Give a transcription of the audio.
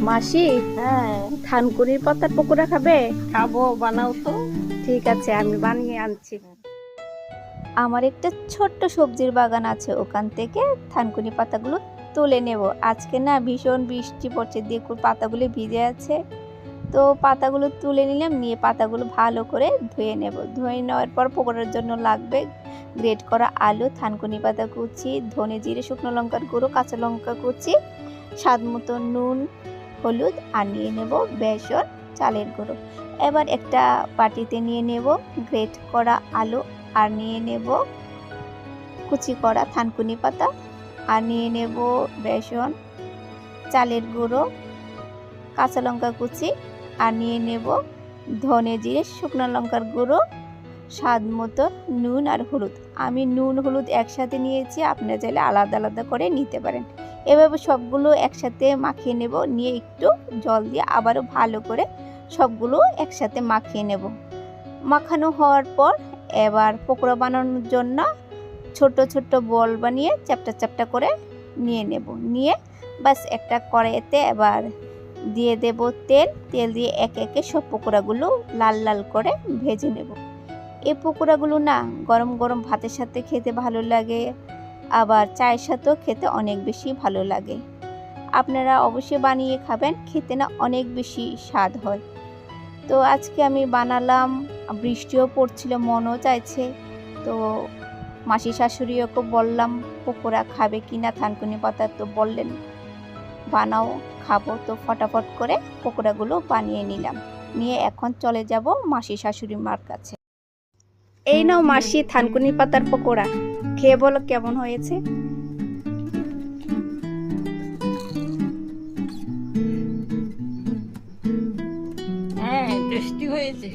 মাসি হ্যাঁ। থানকুনির পাতার পকোড়া খাবে? খাব বানাও তো। ঠিক আছে আমি বানিয়ে আনছি। আমার একটা ছোট্ট সবজির বাগান আছে ওখান থেকে থানকুনি পাতাগুলো তুলে নেব। আজকে না ভীষণ বৃষ্টি পড়ছে দেখুন পাতাগুলো ভিজে আছে। তো পাতাগুলো তুলে নিলাম নিয়ে পাতাগুলো ভালো করে ধুয়ে নেব। ধুয়ে নেওয়ার পর পকোড়ার জন্য লাগবে গ্রেট করা আলু থানকুনি পাতা কুচি ধনে জিরে শুকনো লঙ্কার গুঁড়ো কাঁচা লঙ্কা কুচি স্বাদ মতো নুন, হলুদ, আর নিয়ে নেব বেসন, চালের গুঁড়ো। এবার একটা বাটিতে নিয়ে নেব গ্রেট করা আলু, আর নিয়ে নেব কুচি করা থানকুনি পাতা, আর নিয়ে নেব বেসন, চালের গুঁড়ো, কাঁচা লঙ্কা কুচি, আর নিয়ে নেব ধনে জিরে, শুকনো লঙ্কার গুঁড়ো, স্বাদ মতো নুন আর হলুদ। আমি নুন, হলুদ একসাথে নিয়েছি, আপনারা চাইলে আলাদা আলাদা করে নিতে পারেন। এভাবে সবগুলো একসাথে মাখিয়ে নেব। নিয়ে একটু জল দিয়ে আবারও ভালো করে সবগুলো একসাথে মাখিয়ে নেব। মাখানো হওয়ার পর এবার পকোড়া বানানোর জন্য ছোট ছোট বল বানিয়ে চ্যাপটা চ্যাপটা করে নিয়ে নেব। নিয়ে বাস একটা কড়াইতে এবার দিয়ে দেব তেল। তেল দিয়ে একে একে সব পকোড়াগুলো লাল লাল করে ভেজে নেব। এই পকোড়াগুলো না গরম গরম ভাতের সাথে খেতে ভালো লাগে। আবার চায়ের সাথেও খেতে অনেক বেশি ভালো লাগে। আপনারা অবশ্যই বানিয়ে খাবেন, খেতে না অনেক বেশি স্বাদ হয়। তো আজকে আমি বানালাম, বৃষ্টিও পড়ছিল, মনও চাইছে। তো মাসি শাশুড়িওকে বললাম, পকোড়া খাবে কি না, থানকুনি পাতা তো বললেন। বানাও, খাব। তো ফটাফট করে পকোড়াগুলো বানিয়ে নিলাম। নিয়ে এখন চলে যাব মাসি শাশুড়ি মার কাছে। এই নাও মাসি, থানকুনি পাতার পকোড়া। খেয়ে বলো কেমন হয়েছে? হ্যাঁ টেস্টি হয়েছে।